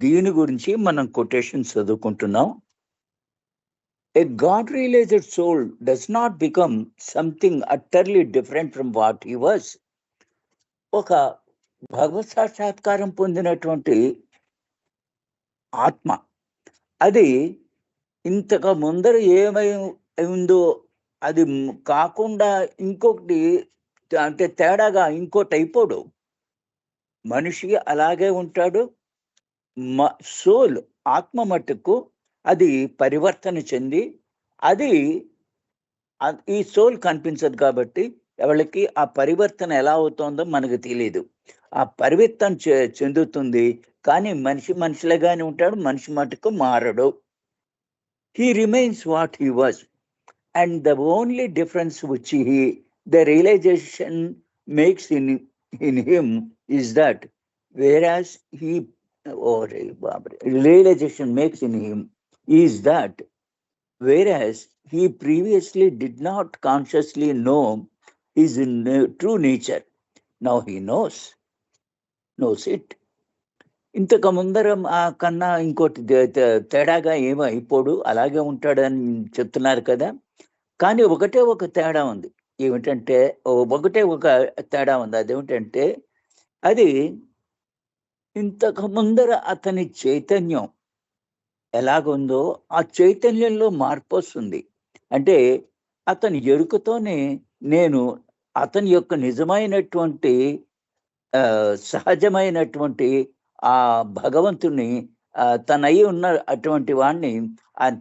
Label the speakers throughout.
Speaker 1: దీని గురించి మనం కొటేషన్ చదువుకుంటున్నాం. A God realised soul does not become something utterly different from what he was ఒక భగవత్ సాక్షాత్కారం పొందినటువంటి ఆత్మ. అది ఇంతకు ముందర ఏమై ఉందో అది కాకుండా ఇంకొకటి అంటే తేడాగా ఇంకోటి అయిపోడు మనిషి అలాగే ఉంటాడు. సోల్ ఆత్మ మట్టుకు అది పరివర్తన చెంది అది ఈ సోల్ కనిపించదు కాబట్టి ఎవరికి ఆ పరివర్తన ఎలా అవుతుందో మనకు తెలియదు ఆ పరివర్తన చె- చెందుతుంది కానీ మనిషి మనిషిలాగానే ఉంటాడు మనిషి మటుకు మారడు. He remains what he was and the only difference which he the realisation makes in in him is that whereas he realisation makes in him is that whereas he previously did not consciously know is in true nature now he knows knows it ఇంతకు ముందర ఆ కన్నా ఇంకోటి తేడాగా ఏమో అయిపోడు అలాగే ఉంటాడని చెప్తున్నారు కదా. కానీ ఒకటే ఒక తేడా ఉంది. ఏమిటంటే ఒకటే ఒక తేడా ఉంది. అదేమిటంటే అది ఇంతకు ముందర అతని చైతన్యం ఎలాగుందో ఆ చైతన్యంలో మార్పు వస్తుంది అంటే అతని ఎరుకతోనే నేను అతని యొక్క నిజమైనటువంటి సహజమైనటువంటి ఆ భగవంతుని తనయి తన అయి ఉన్న అటువంటి వాణ్ణి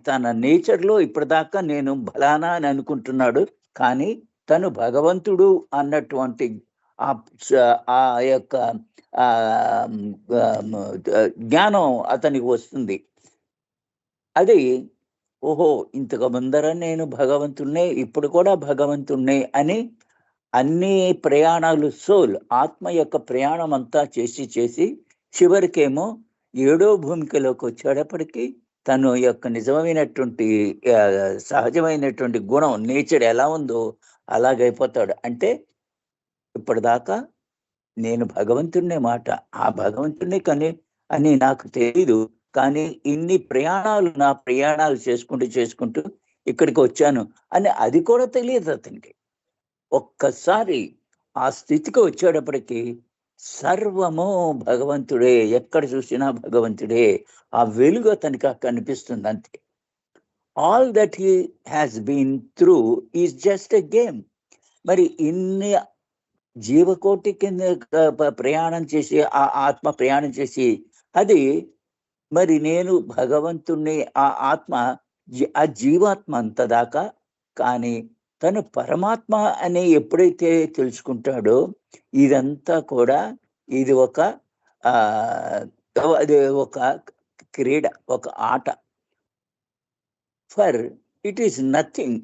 Speaker 1: తన నేచర్లో ఇప్పటిదాకా నేను బలానా అని అనుకుంటున్నాడు. కానీ తను భగవంతుడు అన్నటువంటి ఆ ఆ యొక్క జ్ఞానం అతనికి వస్తుంది. అది ఓహో ఇంతకు ముందర నేను భగవంతుణ్ణే ఇప్పుడు కూడా భగవంతుణ్ణే అని అన్ని ప్రయాణాలు సోల్ ఆత్మ యొక్క ప్రయాణం అంతా చేసి చేసి చివరికేమో ఏడో భూమికలోకి వచ్చేటప్పటికి తను యొక్క నిజమైనటువంటి సహజమైనటువంటి గుణం నేచర్ ఎలా ఉందో అలాగైపోతాడు. అంటే ఇప్పటిదాకా నేను భగవంతుడినే మాట ఆ భగవంతుడిని కానీ అని నాకు తెలీదు. కానీ ఇన్ని ప్రయాణాలు నా ప్రయాణాలు చేసుకుంటూ చేసుకుంటూ ఇక్కడికి వచ్చాను అని అది కూడా తెలియదు అతనికి. ఒక్కసారి ఆ స్థితికి వచ్చేటప్పటికి సర్వము భగవంతుడే ఎక్కడ చూసినా భగవంతుడే ఆ వెలుగు అతనికి కనిపిస్తుంది అంతే. All that he has been through is just a game మరి ఇన్ని జీవకోటి కింద ప్రయాణం చేసి ఆ ఆత్మ ప్రయాణం చేసి అది మరి నేను భగవంతుణ్ణి ఆ ఆత్మ జీ- ఆ జీవాత్మ అంత దాకా కానీ తను పరమాత్మ అని ఎప్పుడైతే తెలుసుకుంటాడో ఇదంతా కూడా ఇది ఒక ఆ అది ఒక క్రీడ ఒక ఆట. For it is nothing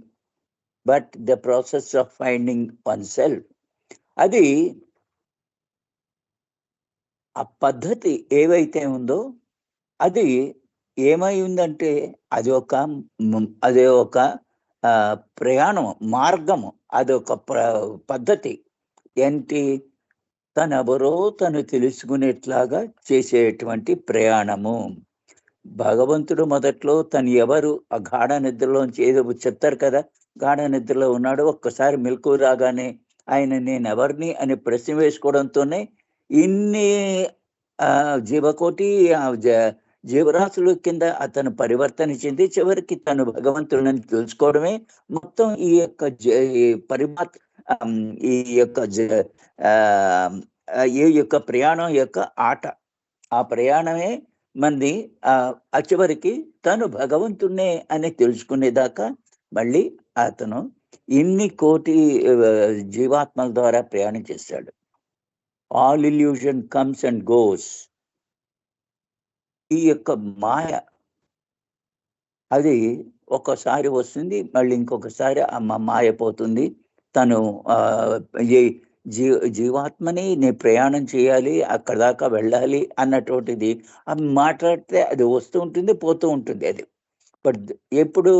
Speaker 1: but the process of finding oneself. అది ఆ పద్ధతి ఏవైతే ఉందో అది ఏమై ఉందంటే అది ఒక అది ఒక ప్రయాణం మార్గము అది ఒక ప్ర పద్ధతి. ఏంటి? తనెవరో తను తెలుసుకునేట్లాగా చేసేటువంటి ప్రయాణము. భగవంతుడు మొదట్లో తను ఎవరు? ఆ గాఢ నిద్రలోంచి ఏదో చెప్తారు కదా గాఢ నిద్రలో ఉన్నాడు ఒక్కసారి మెలకు రాగానే ఆయన నేను ఎవరిని అని ప్రశ్న వేసుకోవడంతోనే ఇన్ని ఆ జీవకోటి ఆ జ- జీవరాశుల కింద అతను పరివర్తన చెంది చివరికి తను భగవంతుడిని తెలుసుకోవడమే మొత్తం ఈ యొక్క జ- ఈ పరిమాత్ ఈ యొక్క జ- ఆ, ఈ యొక్క ప్రయాణం యొక్క ఆట. ఆ ప్రయాణమే మంది ఆ చివరికి తను భగవంతుణ్ణే అని తెలుసుకునేదాకా మళ్ళీ అతను ఇన్ని కోటి జీవాత్మల ద్వారా ప్రయాణం చేస్తాడు all illusion comes and goes ఈ యొక్క మాయ అది ఒకసారి వస్తుంది మళ్ళీ ఇంకొకసారి ఆ మా- మాయ పోతుంది. తను ఈ జీ జీవాత్మని నేను ప్రయాణం చేయాలి అక్కడ దాకా వెళ్ళాలి అన్నటువంటిది. మాట్లాడితే అది వస్తూ ఉంటుంది పోతూ ఉంటుంది అది. బట్ ఎప్పుడు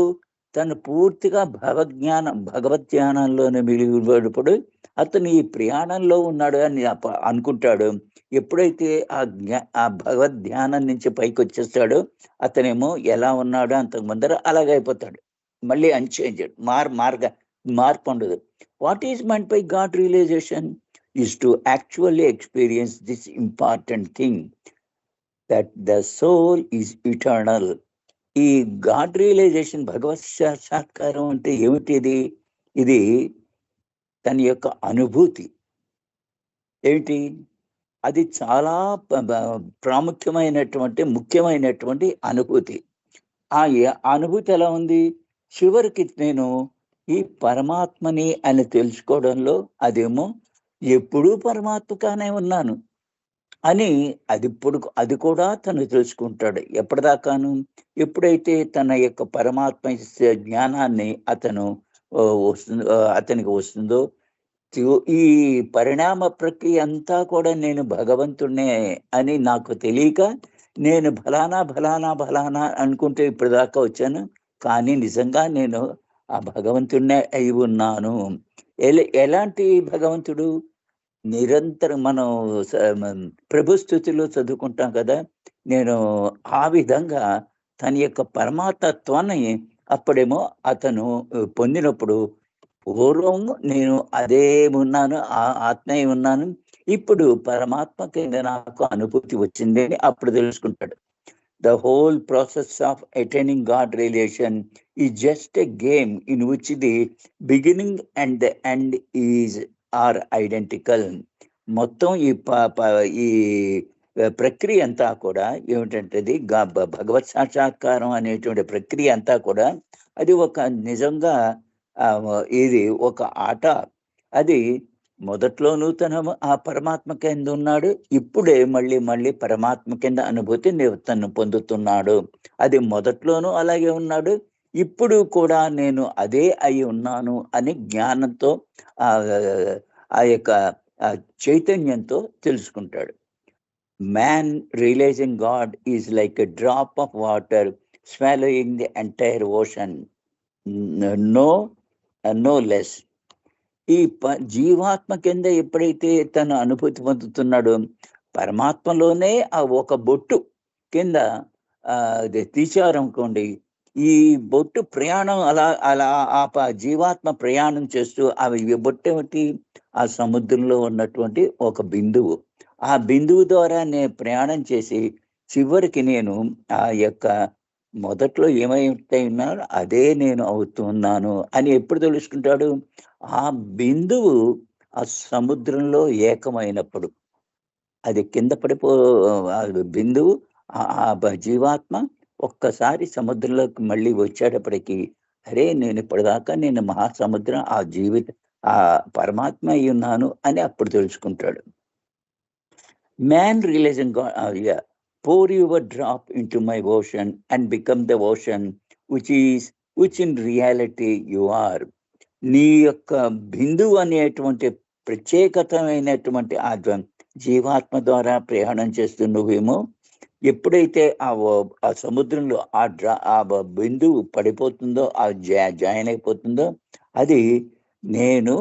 Speaker 1: తను పూర్తిగా భగవజ్ఞానం భగవద్ జ్ఞానంలోనే మిగిలినప్పుడు అతను ఈ ప్రయాణంలో ఉన్నాడు అని అనుకుంటాడు. ఎప్పుడైతే ఆ జ్ఞా ఆ భగవద్ ధ్యానం నుంచి పైకి వచ్చేస్తాడో అతనేమో ఎలా ఉన్నాడో అంతకు ముందర అలాగైపోతాడు. అయిపోతాడు మళ్ళీ అన్చేంజ్డ్ మార్ మార్గ మార్పు ఉండదు. What is meant by God realization is to actually experience this important thing that the soul is eternal ఈ గాడ్ రియలైజేషన్ భగవత్ సాక్షాత్కారం అంటే ఏమిటిది ఇది? తన యొక్క అనుభూతి. ఏమిటి? అది చాలా ప్రాముఖ్యమైనటువంటి ముఖ్యమైనటువంటి అనుభూతి. ఆ అనుభూతి ఎలా ఉంది? చివరికి నేను ఈ పరమాత్మని అని తెలుసుకోవడంలో అదేమో ఎప్పుడూ పరమాత్మగానే ఉన్నాను. అని అది ఇప్పుడు అది కూడా తను తెలుసుకుంటాడు. ఎప్పటిదాకాను? ఎప్పుడైతే తన యొక్క పరమాత్మ జ్ఞానాన్ని అతను వస్తుందో అతనికి వస్తుందో ఈ పరిణామ ప్రక్రియ అంతా కూడా నేను భగవంతుడే అని నాకు తెలియక నేను ఫలానా ఫలానా ఫలానా అనుకుంటే ఇప్పటిదాకా వచ్చాను. కానీ నిజంగా నేను ఆ భగవంతుడినే అయి ఉన్నాను. ఎలా ఎలాంటి భగవంతుడు? నిరంతరం మనం ప్రభు స్థుతిలో చదువుకుంటాం కదా నేను ఆ విధంగా తన యొక్క పరమాతత్వాన్ని అప్పుడేమో అతను పొందినప్పుడు పూర్వం నేను అదే ఉన్నాను ఆ ఆత్మే ఉన్నాను ఇప్పుడు పరమాత్మ కింద నాకు అనుభూతి వచ్చింది అని అప్పుడు తెలుసుకుంటాడు. The whole process of attaining God realization is just a game in which the beginning and the end is are identical. మొత్తం ఈ ప- ప- ఈ ప్రక్రియ అంతా కూడా ఏమిటంటే భగవత్ సాక్షాత్కారం అనేటువంటి ప్రక్రియ అంతా కూడా అది ఒక నిజంగా ఇది ఒక ఆట. అది మొదట్లోనూ తన ఆ పరమాత్మ కింద ఉన్నాడు ఇప్పుడే మళ్ళీ మళ్ళీ పరమాత్మ కింద అనుభూతి తను పొందుతున్నాడు. అది మొదట్లోనూ అలాగే ఉన్నాడు ఇప్పుడు కూడా నేను అదే అయి ఉన్నాను అని జ్ఞానంతో ఆ యొక్క ఆ చైతన్యంతో తెలుసుకుంటాడు. Man realizing God is like a drop of water swallowing the entire ocean no no less ఈ ప జీవాత్మ కింద ఎప్పుడైతే తను అనుభూతి పొందుతున్నాడో పరమాత్మలోనే ఆ ఒక బొట్టు కింద అది తీశారనుకోండి ఈ బొట్టు ప్రయాణం అలా అలా ఆ ప- జీవాత్మ ప్రయాణం చేస్తూ అవి ఈ బొట్టు ఏమిటి? ఆ సముద్రంలో ఉన్నటువంటి ఒక బిందువు. ఆ బిందువు ద్వారా నేను ప్రయాణం చేసి చివరికి నేను ఆ యొక్క మొదట్లో ఏమైతే ఉన్నానో అదే నేను అవుతున్నాను అని ఎప్పుడు తెలుసుకుంటాడు? ఆ బిందువు ఆ సముద్రంలో ఏకమైనప్పుడు. అది కింద పడిపో బిందువు ఆ- జీవాత్మ ఒక్కసారి సముద్రంలోకి మళ్ళీ వచ్చేటప్పటికి అరే నేను ఇప్పటిదాకా నేను మహాసముద్రం ఆ జీవిత ఆ పరమాత్మ అయి ఉన్నాను అని అప్పుడు తెలుసుకుంటాడు. Man realizing pour your drop into my ocean and become the ocean which is which in reality you are నీ యొక్క బిందువు అనేటువంటి ప్రత్యేకతమైనటువంటి ఆ జీవాత్మ ద్వారా ప్రయాణం చేస్తూ నువ్వేమో ఎప్పుడైతే ఆ ఓ- ఆ సముద్రంలో ఆ డ్రా ఆ బిందువు పడిపోతుందో ఆ జా జాయిన్ అయిపోతుందో అది నేను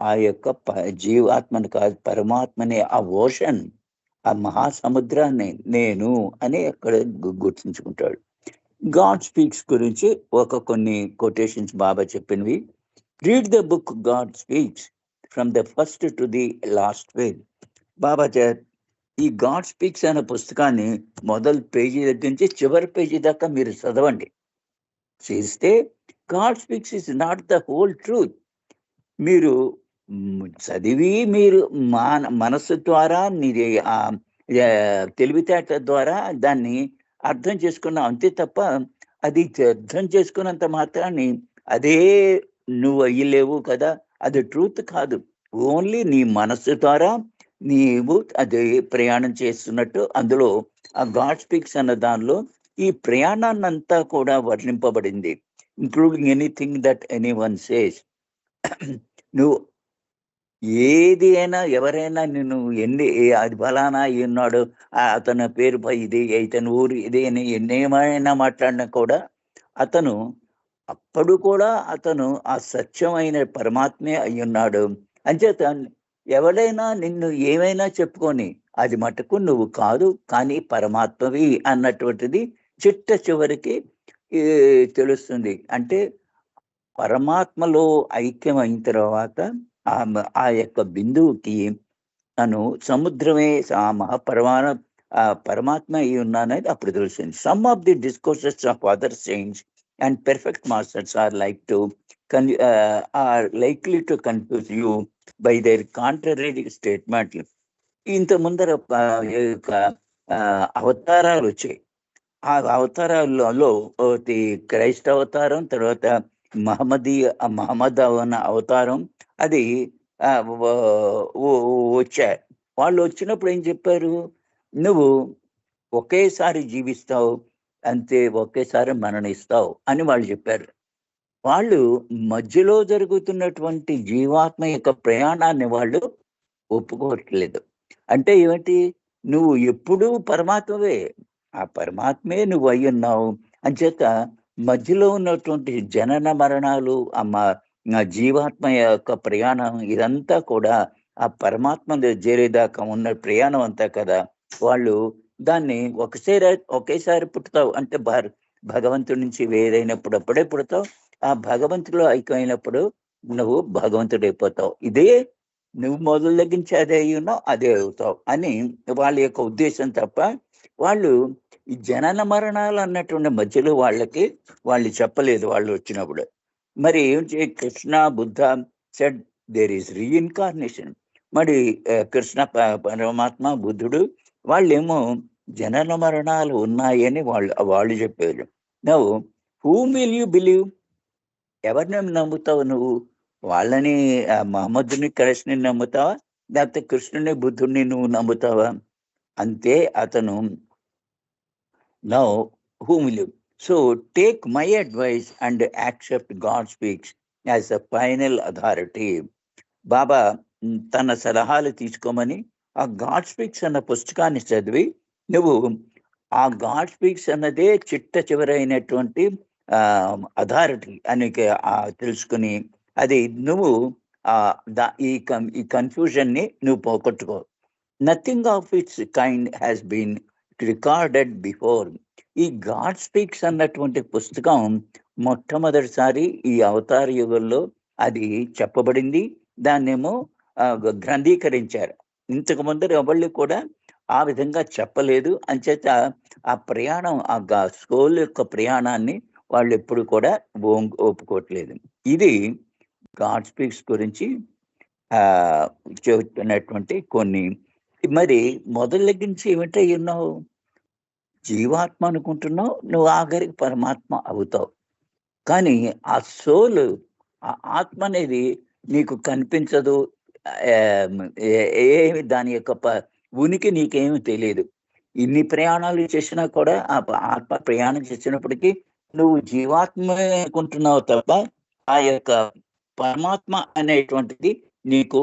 Speaker 1: ఆ యొక్క ప- జీవాత్మని కాదు పరమాత్మని ఆ ఓషన్ ఆ మహాసముద్రాన్ని నేను అని అక్కడ గు- గుర్తుంచుకుంటాడు. గాడ్ స్పీక్స్ గురించి ఒక కొన్ని కొటేషన్స్ బాబా చెప్పినవి. Read the book God Speaks from the first to the last page. Baba ఈ గాడ్ స్పీక్స్ అనే పుస్తకాన్ని మొదటి పేజీ దగ్గర నుంచి చివరి పేజీ దాకా మీరు చదవండి. చేస్తే God Speaks is not the whole truth. మీరు చదివి మీరు మాన మనస్సు ద్వారా మీరు తెలివితేట ద్వారా దాన్ని అర్థం చేసుకున్నాం అంతే తప్ప అది అర్థం చేసుకున్నంత మాత్రాన్ని అదే నువ్వు అయ్యలేవు కదా అది ట్రూత్ కాదు. ఓన్లీ నీ మనస్సు ద్వారా నీవు అది ప్రయాణం చేస్తున్నట్టు అందులో ఆ గాడ్ స్పీక్స్ అన్న దానిలో ఈ ప్రయాణాన్నంతా కూడా వర్ణింపబడింది including anything that anyone says నువ్వు ఏది అయినా ఎవరైనా నిన్ను ఎన్ని అది బలానా అయి ఉన్నాడు అతని పేరుపై ఇది ఇతని ఊరు ఇది అని ఎన్నేమైనా మాట్లాడినా కూడా అతను అప్పుడు కూడా అతను ఆ సత్యమైన పరమాత్మే అయి ఉన్నాడు అంచేత ఎవడైనా నిన్ను ఏమైనా చెప్పుకొని అది మటుకు నువ్వు కాదు కానీ పరమాత్మవి అన్నటువంటిది చిట్ట చివరికి తెలుస్తుంది. అంటే పరమాత్మలో ఐక్యం అయిన తర్వాత ఆ ఆ యొక్క బిందువుకి తను సముద్రమే ఆ మహాపరమాణ పరమాత్మ అయి ఉన్నానది అప్పుడు తెలుస్తుంది. Some of the discourses of other saints and perfect masters are like to కన్ are likely to confuse you by their contrary స్టేట్మెంట్లు ఇంత ముందర ఆ, అవతారాలు వచ్చాయి. ఆ అవతారాలలో ఒకటి క్రైస్త అవతారం తర్వాత మహమ్మదీయ మహమ్మద్ అన్న అవతారం అది వచ్చాయి. వాళ్ళు వచ్చినప్పుడు ఏం చెప్పారు? నువ్వు ఒకేసారి జీవిస్తావు అంతే ఒకేసారి మరణిస్తావు అని వాళ్ళు చెప్పారు. వాళ్ళు మధ్యలో జరుగుతున్నటువంటి జీవాత్మ యొక్క ప్రయాణాన్ని వాళ్ళు ఒప్పుకోవట్లేదు. అంటే ఏమిటి? నువ్వు ఎప్పుడూ పరమాత్మవే. ఆ పరమాత్మే నువ్వు అయి ఉన్నావు. అంచేత మధ్యలో ఉన్నటువంటి జనన మరణాలు ఆ జీవాత్మ యొక్క ప్రయాణం ఇదంతా కూడా ఆ పరమాత్మ చేరేదాకా ఉన్న ప్రయాణం అంతా కదా. వాళ్ళు దాన్ని ఒకసారి ఒకేసారి పుట్టుతావు. అంటే భార- భగవంతుడి నుంచి వేరైనప్పుడు అప్పుడే పుడతావు. ఆ భగవంతుడిలో ఐక్యమైనప్పుడు నువ్వు భగవంతుడైపోతావు. ఇదే నువ్వు మొదలు తగ్గించి అదే అయ్యున్నావు అదే అవుతావు అని వాళ్ళ యొక్క ఉద్దేశం తప్ప వాళ్ళు ఈ జనన మరణాలు అన్నటువంటి మధ్యలో వాళ్ళకి వాళ్ళు చెప్పలేదు వాళ్ళు వచ్చినప్పుడు. మరి ఏం Krishna Buddha said there is reincarnation మరి కృష్ణ ప- పరమాత్మ బుద్ధుడు వాళ్ళేమో జనన మరణాలు ఉన్నాయని వాళ్ళు వాళ్ళు చెప్పారు నువ్వు హూమ్ విల్ యూ బిలీవ్ ఎవరిని నమ్ముతావు నువ్వు? వాళ్ళని మహమ్మదుని మహమ్మద్ని కృష్ణుని నమ్ముతావా? లేకపోతే కృష్ణుని బుద్ధుడిని నువ్వు నమ్ముతావా? అంతే అతను. Now whom live so take my advice and accept God Speaks as a final authority. Baba తన సలహాలు తీసుకోమని ఆ గాడ్ స్పీక్స్ అన్న పుస్తకాన్ని చదివి నువ్వు ఆ గాడ్ స్పీక్స్ అన్నదే చిట్ట చివరైనటువంటి అథారిటీ అని తెలుసుకుని అది నువ్వు ఈ కన్ ఈ కన్ఫ్యూజన్ని నువ్వు పోగొట్టుకో. Nothing of its kind has been recorded before ఈ గాడ్ స్పీక్స్ అన్నటువంటి పుస్తకం మొట్టమొదటిసారి ఈ అవతార యుగంలో అది చెప్పబడింది. దాన్నేమో గ్రంథీకరించారు. ఇంతకు ముందర ఎవళ్ళు కూడా ఆ విధంగా చెప్పలేదు. అంచేత ఆ ప్రయాణం ఆ స్కూల్ యొక్క ప్రయాణాన్ని వాళ్ళు ఎప్పుడు కూడా ఓం- ఒప్పుకోవట్లేదు. ఇది గాడ్ స్పీక్స్ గురించి చెబుతున్నటువంటి కొన్ని మరి మొదలు లెగ్గించి ఏమిటై ఉన్నావు? జీవాత్మ అనుకుంటున్నావు నువ్వు ఆఖరికి పరమాత్మ అవుతావు. కానీ ఆ సోల్ ఆ ఆత్మ అనేది నీకు కనిపించదు ఏమి దాని యొక్క ఉనికి నీకేమి తెలియదు ఇన్ని ప్రయాణాలు చేసినా కూడా ఆ ఆత్మ ప్రయాణం చేసినప్పటికీ నువ్వు జీవాత్మే అనుకుంటున్నావు తప్ప ఆ యొక్క పరమాత్మ అనేటువంటిది నీకు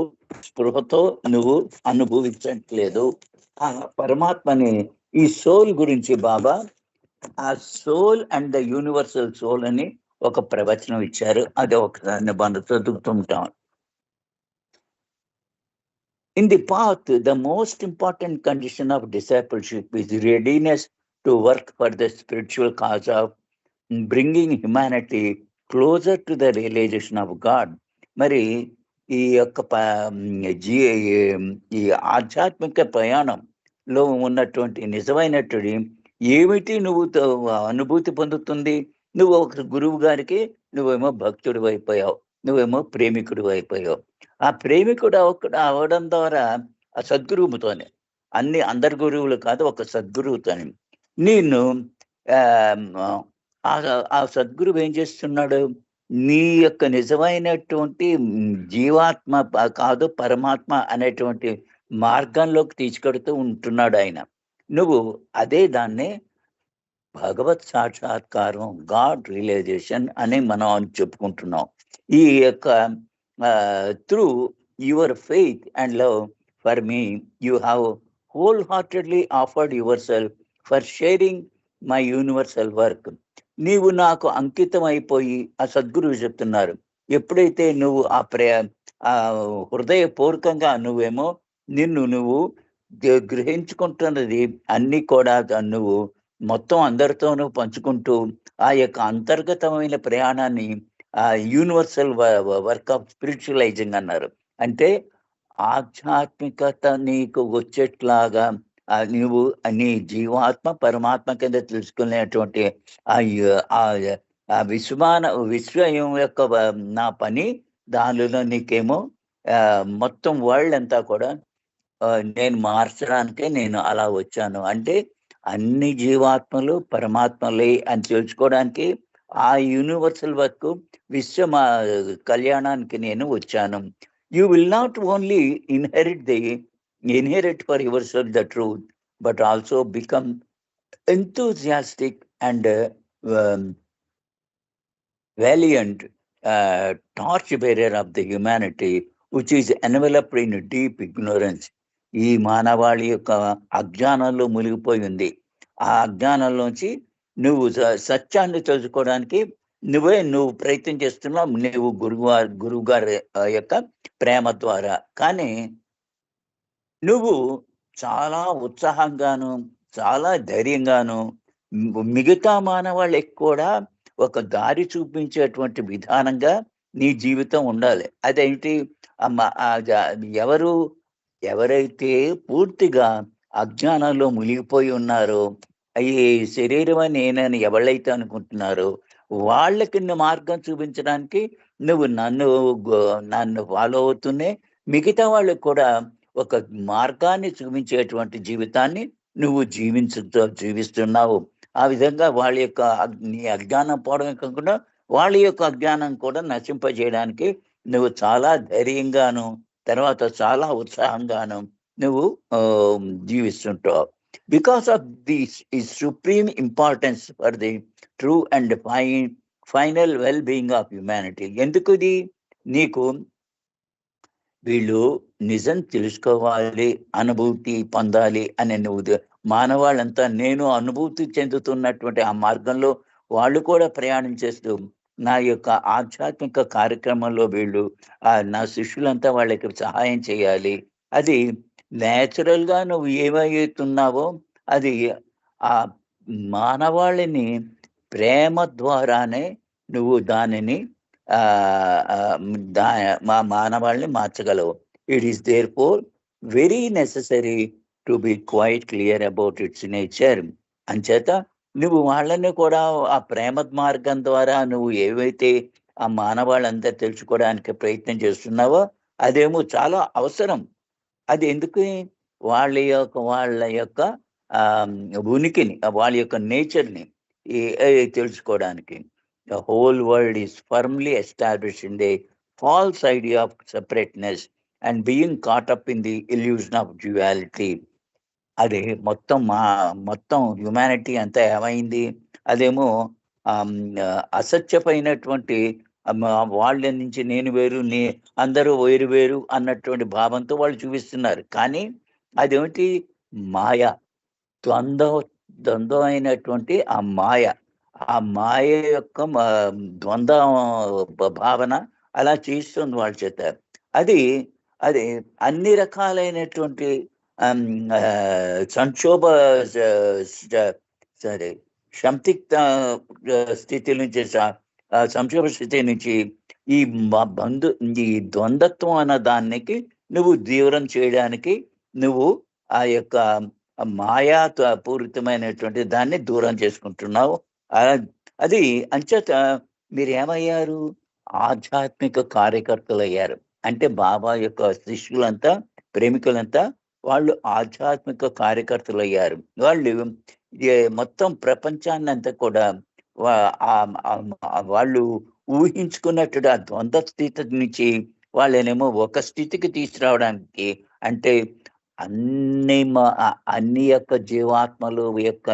Speaker 1: స్పృహతో నువ్వు అనుభవించట్లేదు. ఆ పరమాత్మని ఈ సోల్ గురించి బాబా ఆ soul and the universal soul అని ఒక ప్రవచనం ఇచ్చారు. అది ఒకదాన్ని మనం చదువుతుంటాం. In the path the most important condition of discipleship is readiness to work for the spiritual cause of bringing humanity closer to the realization of God మరి ఈ యొక్క జీ ఈ ఆధ్యాత్మిక ప్రయాణంలో ఉన్నటువంటి నిజమైనటువంటి ఏమిటి నువ్వు అనుభూతి పొందుతుంది? నువ్వు ఒక గురువు గారికి నువ్వేమో భక్తుడు అయిపోయావు నువ్వేమో ప్రేమికుడు అయిపోయావు. ఆ ప్రేమికుడు అవ- అవడం ద్వారా ఆ సద్గురువుతోనే అన్ని అందరి గురువులు కాదు ఒక సద్గురువుతోనే. నేను ఆ ఆ సద్గురువు ఏం చేస్తున్నాడు? నీ యొక్క నిజమైనటువంటి జీవాత్మ కాదు పరమాత్మ అనేటువంటి మార్గంలోకి తీసుకెడుతూ ఉంటున్నాడు ఆయన. నువ్వు అదే దాన్ని భగవత్ సాక్షాత్కారం గాడ్ రియలైజేషన్ అని మనం చెప్పుకుంటున్నాం. ఈ యొక్క through your faith and love for me you have wholeheartedly offered yourself for sharing my universal work. నీవు నాకు అంకితం అయిపోయి ఆ సద్గురువు చెప్తున్నారు. ఎప్పుడైతే నువ్వు ఆ ప్రే హృదయపూర్వకంగా నువ్వేమో నిన్ను నువ్వు గ్రహించుకుంటున్నది అన్నీ కూడా నువ్వు మొత్తం అందరితోనూ పంచుకుంటూ ఆ యొక్క అంతర్గతమైన ప్రయాణాన్ని ఆ యూనివర్సల్ వర్క్ ఆఫ్ స్పిరిచువలైజింగ్ అన్నారు. అంటే ఆధ్యాత్మికత నీకు వచ్చేట్లాగా నువ్వు నీ జీవాత్మ పరమాత్మ కింద తెలుసుకునేటువంటి ఆ ఆ విశ్వాన విశ్వం యొక్క నా పని దానిలో నీకేమో మొత్తం వరల్డ్ అంతా కూడా నేను మార్చడానికే నేను అలా వచ్చాను. అంటే అన్ని జీవాత్మలు పరమాత్మలే అని తెలుసుకోవడానికి ఆ యూనివర్సల్ వర్క్ విశ్వ కళ్యాణానికి నేను వచ్చాను. You will not only inherit the inherit for yourself the truth but also become enthusiastic and valiant uh, torch bearer of the humanity which is enveloped in deep ignorance. ఈ మానవాళి యొక్క అజ్ఞానంలో మునిగిపోయి ఉంది. ఆ అజ్ఞానంలోంచి నువ్వు స- సత్యాన్ని తెలుసుకోవడానికి నువ్వే నువ్వు ప్రయత్నం చేస్తున్నావు. నువ్వు గురువు గురువు గారి యొక్క ప్రేమ ద్వారా. కానీ నువ్వు చాలా ఉత్సాహంగాను చాలా ధైర్యంగాను మిగతా మానవాళ్ళకి కూడా ఒక దారి చూపించేటువంటి విధానంగా నీ జీవితం ఉండాలి. అదేంటి? ఎవరు ఎవరైతే పూర్తిగా అజ్ఞానంలో మునిగిపోయి ఉన్నారో ఈ శరీరం నేనని ఎవళ్ళైతే అనుకుంటున్నారో వాళ్ళకి మార్గం చూపించడానికి నువ్వు నన్ను నన్ను ఫాలో అవుతూనే మిగతా వాళ్ళకి కూడా ఒక మార్గాన్ని చూపించేటువంటి జీవితాన్ని నువ్వు జీవించుతూ జీవిస్తున్నావు. ఆ విధంగా వాళ్ళ యొక్క నీ అజ్ఞానం పోవడమే కాకుండా వాళ్ళ యొక్క అజ్ఞానం కూడా నశింపజేయడానికి నువ్వు చాలా ధైర్యంగాను తర్వాత చాలా ఉత్సాహంగాను నువ్వు జీవిస్తుంటావు. బికాస్ ఆఫ్ దిస్ ఈ supreme importance for the true and fine final well being of humanity ఎందుకు ఇది? నీకు వీళ్ళు నిజం తెలుసుకోవాలి అనుభూతి పొందాలి అని నువ్వు మానవాళ్ళంతా నేను అనుభూతి చెందుతున్నటువంటి ఆ మార్గంలో వాళ్ళు కూడా ప్రయాణం చేస్తూ నా యొక్క ఆధ్యాత్మిక కార్యక్రమంలో వీళ్ళు ఆ నా శిష్యులంతా వాళ్ళకి సహాయం చేయాలి. అది న్యాచురల్గా నువ్వు ఏమవుతున్నావో అది ఆ మానవాళిని ప్రేమ ద్వారానే నువ్వు దానిని మా మానవాళ్ళని మార్చగలవు. It is therefore very necessary to be quite clear about its nature అంచేత నువ్వు వాళ్ళని కూడా ఆ ప్రేమ మార్గం ద్వారా నువ్వు ఏవైతే ఆ మానవాళ్ళంతా తెలుసుకోవడానికి ప్రయత్నం చేస్తున్నావో అదేమో చాలా అవసరం. అది ఎందుకు? వాళ్ళ యొక్క వాళ్ళ యొక్క ఉనికిని వాళ్ళ యొక్క నేచర్ని తెలుసుకోవడానికి. The whole world is firmly establish in the false idea of separateness and being caught up in the illusion of duality అది మొత్తం మా మొత్తం హ్యుమానిటీ అంతా ఏమైంది? అదేమో ఆమ్, వాళ్ళ నుంచి నేను వేరు నీ అందరూ వేరు వేరు అన్నటువంటి భావంతో వాళ్ళు చూపిస్తున్నారు. కానీ అదేమిటి? మాయ. ద్వంద్వ ద్వంద్వమైనటువంటి ఆ మాయ. ఆ మాయ యొక్క ద్వంద్వ భావన అలా చేస్తుంది వాళ్ళ చేత. అది అది అన్ని రకాలైనటువంటి సంక్షోభ సరే సంతిక్త స్థితి నుంచి ఆ, సంక్షోభ స్థితి నుంచి ఈ బంధు ఈ ద్వంద్వత్వం అన్న దానికి నువ్వు తీవ్రం చేయడానికి నువ్వు ఆ యొక్క మాయా పూరితమైనటువంటి దాన్ని దూరం చేసుకుంటున్నావు. అది అంచేత మీరు ఏమయ్యారు ఆధ్యాత్మిక కార్యకర్తలు అయ్యారు అంటే బాబా యొక్క శిష్యులంతా ప్రేమికులంతా వాళ్ళు ఆధ్యాత్మిక కార్యకర్తలు అయ్యారు వాళ్ళు మొత్తం ప్రపంచాన్ని అంతా కూడా వాళ్ళు ఊహించుకున్నట్టు ఆ ద్వంద్వ స్థితి నుంచి వాళ్ళనేమో ఒక స్థితికి తీసుకురావడానికి అంటే అన్ని అన్ని యొక్క జీవాత్మలు యొక్క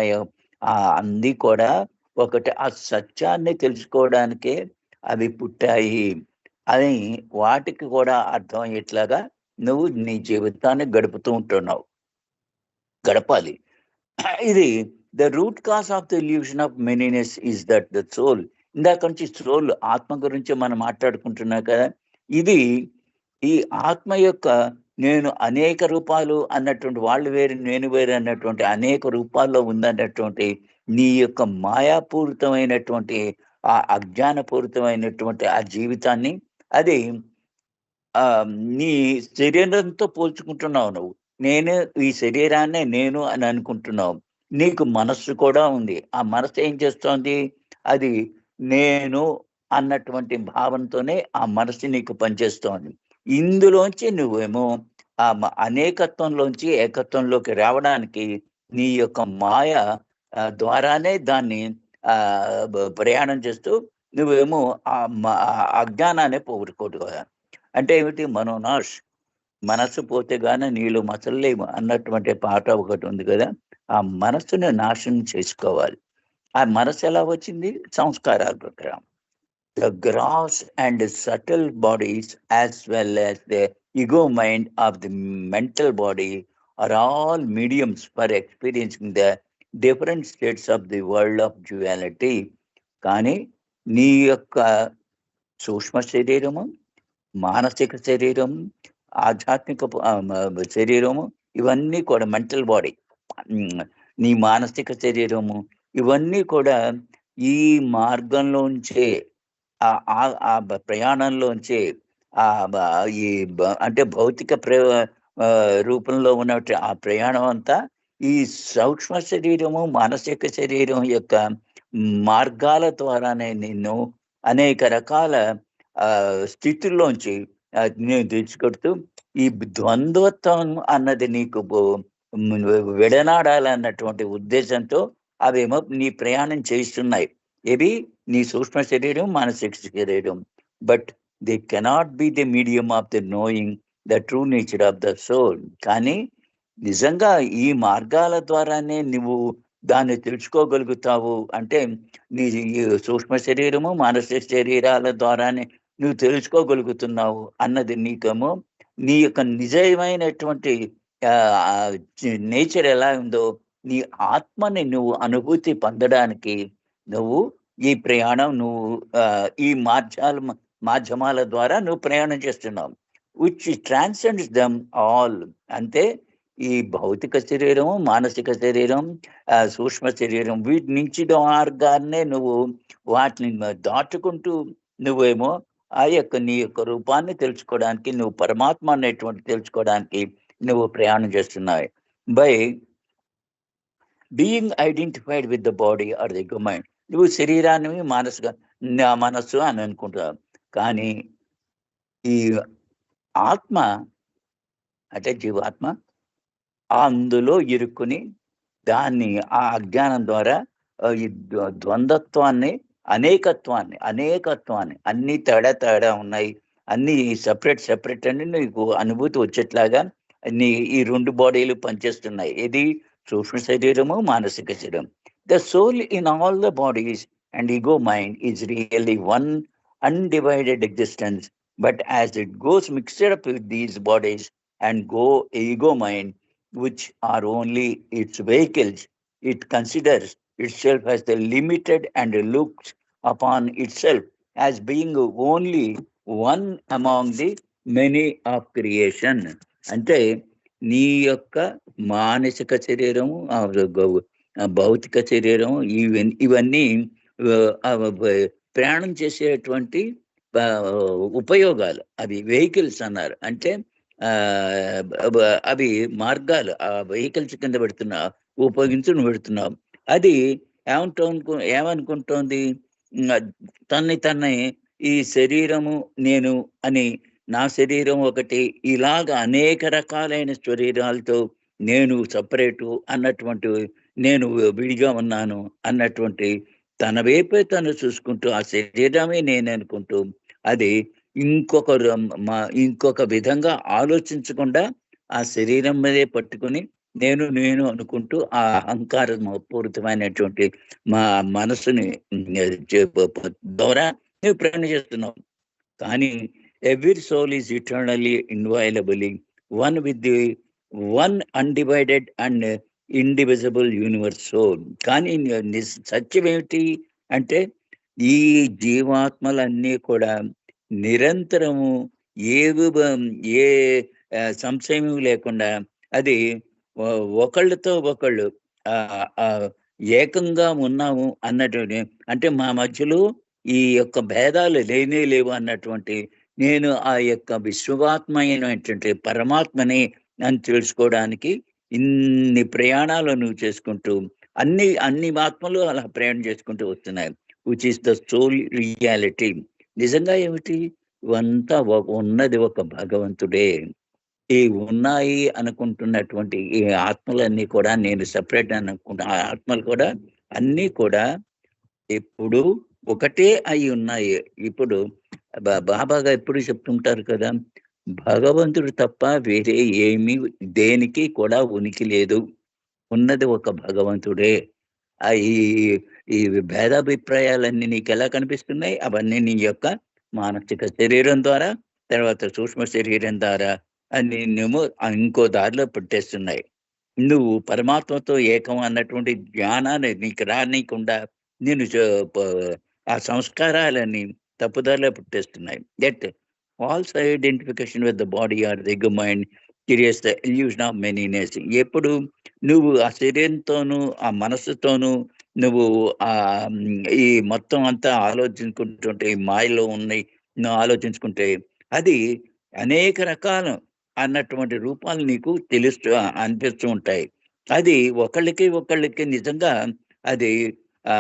Speaker 1: అన్ని కూడా ఒకటి ఆ సత్యాన్ని తెలుసుకోవడానికే అవి పుట్టాయి అని వాటికి కూడా అర్థం అయ్యేట్లాగా నువ్వు నీ జీవితాన్ని గడుపుతూ ఉంటున్నావు. గడపాలి. ఇది the root cause of the illusion of manyness is that the soul ఇందాక నుంచి సోల్ ఆత్మ గురించి మనం మాట్లాడుకుంటున్నాం కదా. ఇది ఈ ఆత్మ యొక్క నేను అనేక రూపాలు అన్నటువంటి వాళ్ళు వేరు నేను వేరు అన్నటువంటి అనేక రూపాల్లో ఉందన్నటువంటి నీ యొక్క మాయాపూరితమైనటువంటి ఆ అజ్ఞానపూరితమైనటువంటి ఆ జీవితాన్ని అది ఆ నీ శరీరంతో పోల్చుకుంటున్నావు నువ్వు. నేను ఈ శరీరాన్నే నేను అని అనుకుంటున్నావు. నీకు మనస్సు కూడా ఉంది. ఆ మనస్సు ఏం చేస్తోంది? అది నేను అన్నటువంటి భావనతోనే ఆ మనసు నీకు పనిచేస్తోంది. ఇందులోంచి నువ్వేమో ఆ అనేకత్వంలోంచి ఏకత్వంలోకి రావడానికి నీ యొక్క మాయ ద్వారానే దాన్ని ఆ ప్రయాణం చేస్తూ నువ్వేమో ఆ అజ్ఞానాన్ని పోగొట్టుకోదు అంటే ఏమిటి? మనోనాష్ మనస్సు పోతే గానీ నీళ్ళు మసలేము అన్నటువంటి పాట ఒకటి ఉంది కదా ఆ మనస్సుని నాశనం చేసుకోవాలి. ఆ మనసు ఎలా వచ్చింది? సంస్కారాల ప్రకారం. Gross and subtle bodies bodies well well as ego mind of the mental body are all all for for experiencing different states of the world of duality కానీ నీ యొక్క సూక్ష్మ శరీరము మానసిక శరీరం ఆధ్యాత్మిక శరీరము ఇవన్నీ కూడా మెంటల్ బాడీ నీ మానసిక శరీరము ఇవన్నీ కూడా ఈ మార్గంలోంచే ఆ ప్రయాణంలోంచే ఆ ఈ అంటే భౌతిక ప్ర రూపంలో ఉన్నట్టు ఆ ప్రయాణం అంతా ఈ సూక్ష్మ శరీరము మానసిక శరీరం యొక్క మార్గాల ద్వారానే నిన్ను అనేక రకాల స్థితుల్లోంచి నేను తెచ్చుకొడుతూ ఈ ద్వంద్వత్వం అన్నది నీకు విడనాడాలన్నటువంటి ఉద్దేశంతో అవేమో నీ ప్రయాణం చేస్తున్నాయి ఇవి నీ సూక్ష్మ శరీరం మానసిక శరీరం. But they cannot be the medium of the knowing the true nature of the soul. కానీ నిజంగా ఈ మార్గాల ద్వారానే నువ్వు దాన్ని తెలుసుకోగలుగుతావు. అంటే నీ ఈ సూక్ష్మ శరీరము మానసిక శరీరాల ద్వారానే నువ్వు తెలుసుకోగలుగుతున్నావు అన్నది నీకేమో. నీ యొక్క నిజమైనటువంటి నేచర్ ఎలా ఉందో నీ ఆత్మని నువ్వు అనుభూతి పొందడానికి నువ్వు ఈ ప్రయాణం నువ్వు ఈ మాధ్యాల మాధ్యమాల ద్వారా నువ్వు ప్రయాణం చేస్తున్నావు. విచ్ ట్రాన్సెండ్స్ దమ్ ఆల్ అంటే ఈ భౌతిక శరీరం మానసిక శరీరం సూక్ష్మ శరీరం వీటి నుంచి మార్గాన్నే నువ్వు వాటిని దాటుకుంటూ నువ్వేమో ఆ యొక్క నీ యొక్క రూపాన్ని తెలుసుకోవడానికి నువ్వు పరమాత్మ అనేటువంటి తెలుసుకోవడానికి నువ్వు ప్రయాణం చేస్తున్నావు. By being identified with the body or the mind. నువ్వు శరీరాన్ని మానసుగా నా మనస్సు అని అనుకుంటావు. కానీ ఈ ఆత్మ అంటే జీవాత్మ అందులో ఇరుక్కుని దాన్ని ఆ అజ్ఞానం ద్వారా ఈ ద్వంద్వత్వాన్ని అనేకత్వాన్ని అనేకత్వాన్ని అన్ని తేడా తేడా ఉన్నాయి. అన్ని సపరేట్ సపరేట్ అని నీకు అనుభూతి వచ్చేట్లాగా నీ ఈ రెండు బాడీలు పనిచేస్తున్నాయి. ఇది సూక్ష్మ శరీరము మానసిక శరీరం. The soul in all the bodies and ego mind is really one undivided existence but as it goes mixed up with these bodies and go ego mind which are only its vehicles, it considers itself as the limited and looks upon itself as being only one among the many of creation. అంటే నీ యొక్క మానసిక శరీరము ఆ గౌ- ఆ భౌతిక శరీరం ఇవన్నీ ఇవన్నీ ఆ, ఆ, ప్రయాణం చేసేటువంటి ఆ, ఉపయోగాలు అవి వెహికల్స్ అన్నారు అంటే ఆ బ- అవి మార్గాలు ఆ వెహికల్స్ కింద పెడుతున్నా ఉపయోగించుకుని పెడుతున్నాం. అది ఏమంటూ ఏమనుకుంటోంది? తన్ని తన్ని ఈ శరీరము నేను అని నా శరీరం ఒకటి ఇలాగ అనేక రకాలైన శరీరాలతో నేను సపరేటు అన్నటువంటి నేను విడిగా ఉన్నాను అన్నటువంటి తన వైపే తను చూసుకుంటూ ఆ శరీరమే నేను అనుకుంటూ అది ఇంకొక ఇంకొక విధంగా ఆలోచించకుండా ఆ శరీరం మీదే పట్టుకుని నేను నేను అనుకుంటూ ఆ అహంకార పూరితమైనటువంటి మా మనసుని ద్వారా నువ్వు ప్రయాణం చేస్తున్నావు. కానీ every soul is eternally inviolable one with the one undivided and indivisible universe soul కానీ సత్యం ఏమిటి అంటే ఈ జీవాత్మలన్నీ కూడా నిరంతరము ఏ ఏ సంశయం లేకుండా అది ఒకళ్ళతో ఒకళ్ళు ఆ, ఏకంగా ఉన్నాము అన్నటువంటి అంటే మా మధ్యలో ఈ యొక్క భేదాలు లేనే లేవు అన్నటువంటి నేను ఆ యొక్క విశ్వాత్మ అయినటువంటి పరమాత్మని అని తెలుసుకోవడానికి ఇన్ని ప్రయాణాలు నువ్వు చేసుకుంటూ అన్ని అన్ని ఆత్మలు అలా ప్రయాణం చేసుకుంటూ వస్తున్నాయి which is the soul reality నిజంగా ఏమిటి? ఇవంతా ఉన్నది ఒక భగవంతుడే. ఈ ఉన్నాయి అనుకుంటున్నటువంటి ఈ ఆత్మలన్నీ కూడా నేను సపరేట్ అనుకుంటా ఆ ఆత్మలు కూడా అన్నీ కూడా ఇప్పుడు ఒకటే అయి ఉన్నాయి. ఇప్పుడు బా- బాబాగా ఎప్పుడు చెప్తుంటారు కదా భగవంతుడు తప్ప వేరే ఏమీ దేనికి కూడా ఉనికి లేదు. ఉన్నది ఒక భగవంతుడే. ఈ ఈ భేదాభిప్రాయాలన్నీ నీకు ఎలా కనిపిస్తున్నాయి? అవన్నీ నీ యొక్క మానసిక శరీరం ద్వారా తర్వాత సూక్ష్మ శరీరం ద్వారా అని నువ్వు ఇంకో దారిలో పెట్టేస్తున్నాయి. నువ్వు పరమాత్మతో ఏకం అన్నటువంటి జ్ఞానాన్ని నీకు రానియకుండా నేను ఆ సంస్కారాలన్నీ తప్పుదారిలో పుట్టేస్తున్నాయి. That false identification with the body or the mind creates the illusion of manyness ఎప్పుడు నువ్వు ఆ శరీరంతోనూ ఆ మనస్సుతోనూ నువ్వు ఆ ఈ మొత్తం అంతా ఆలోచించుకుంటుంటే ఈ మాయలో ఉన్నాయి నువ్వు ఆలోచించుకుంటే అది అనేక రకాల అన్నటువంటి రూపాలు నీకు తెలుస్తూ అనిపిస్తూ ఉంటాయి. అది ఒకళ్ళకి ఒకళ్ళకి నిజంగా అది ఆ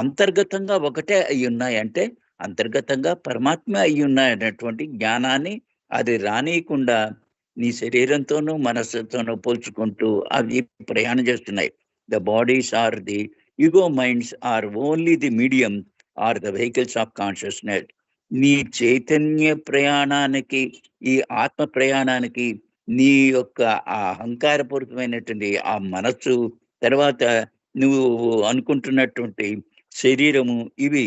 Speaker 1: అంతర్గతంగా ఒకటే అయి ఉన్నాయంటే అంతర్గతంగా పరమాత్మ అయి ఉన్నాయనేటువంటి జ్ఞానాన్ని అది రానియకుండా నీ శరీరంతోనూ మనస్సుతోనూ పోల్చుకుంటూ అవి ప్రయాణం చేస్తున్నాయి. The bodies or the ego minds are only the medium or the vehicles of consciousness నీ చైతన్య ప్రయాణానికి ఈ ఆత్మ ప్రయాణానికి నీ యొక్క ఆ అహంకారపూరితమైనటువంటి ఆ మనస్సు తర్వాత నువ్వు అనుకుంటున్నటువంటి శరీరము ఇవి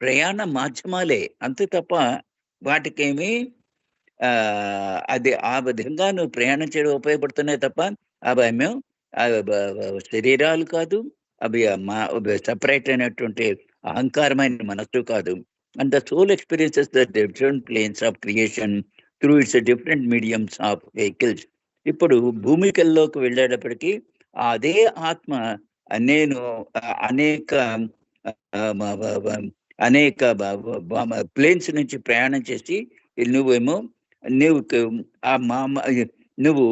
Speaker 1: ప్రయాణ మాధ్యమాలే. అంతే తప్ప వాటికేమి ఆ అది ఆ విధంగా నువ్వు ప్రయాణం చేయడం ఉపయోగపడుతున్నాయి తప్ప అవి మేము శరీరాలు కాదు అవి మా సపరేట్ అయినటువంటి అహంకారమైన మనస్సు కాదు. And the soul experiences the different planes of creation through its different mediums of vehicles ఇప్పుడు భూమికల్లోకి వెళ్ళేటప్పటికీ అదే ఆత్మ నేను అనేక అనేక ప్లేన్స్ నుంచి ప్రయాణం చేసి నువ్వేమో నువ్వు ఆ మా నువ్వు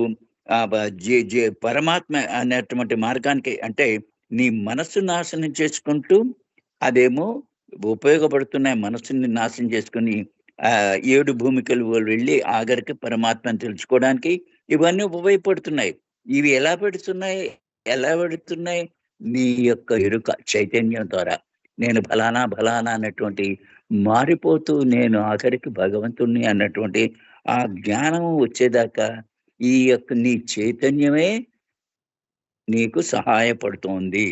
Speaker 1: పరమాత్మ అనేటువంటి మార్గానికి అంటే నీ మనస్సు నాశనం చేసుకుంటూ అదేమో ఉపయోగపడుతున్నాయి మనస్సుని నాశనం చేసుకుని ఆ ఏడు భూమికలు వెళ్ళి ఆఖరికి పరమాత్మని తెలుసుకోవడానికి ఇవన్నీ ఉపయోగపడుతున్నాయి. ఇవి ఎలా పెడుతున్నాయి? ఎలా పెడుతున్నాయి? నీ యొక్క ఎరుక చైతన్యం ద్వారా. నేను ఫలానా ఫలానా అన్నటువంటి మారిపోతూ నేను ఆఖరికి భగవంతుణ్ణి అన్నటువంటి ఆ జ్ఞానం వచ్చేదాకా ఈ యొక్క నీ చైతన్యమే నీకు సహాయపడుతోంది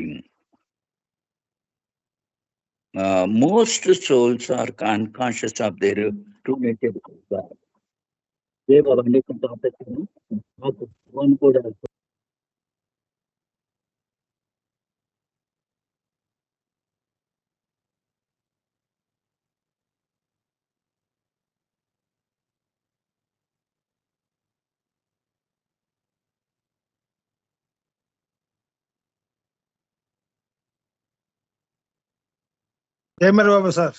Speaker 1: most souls are unconscious of their true nature రేపు అవన్నీ కొంత ఆపేస్తాను.
Speaker 2: జై బాబు సార్?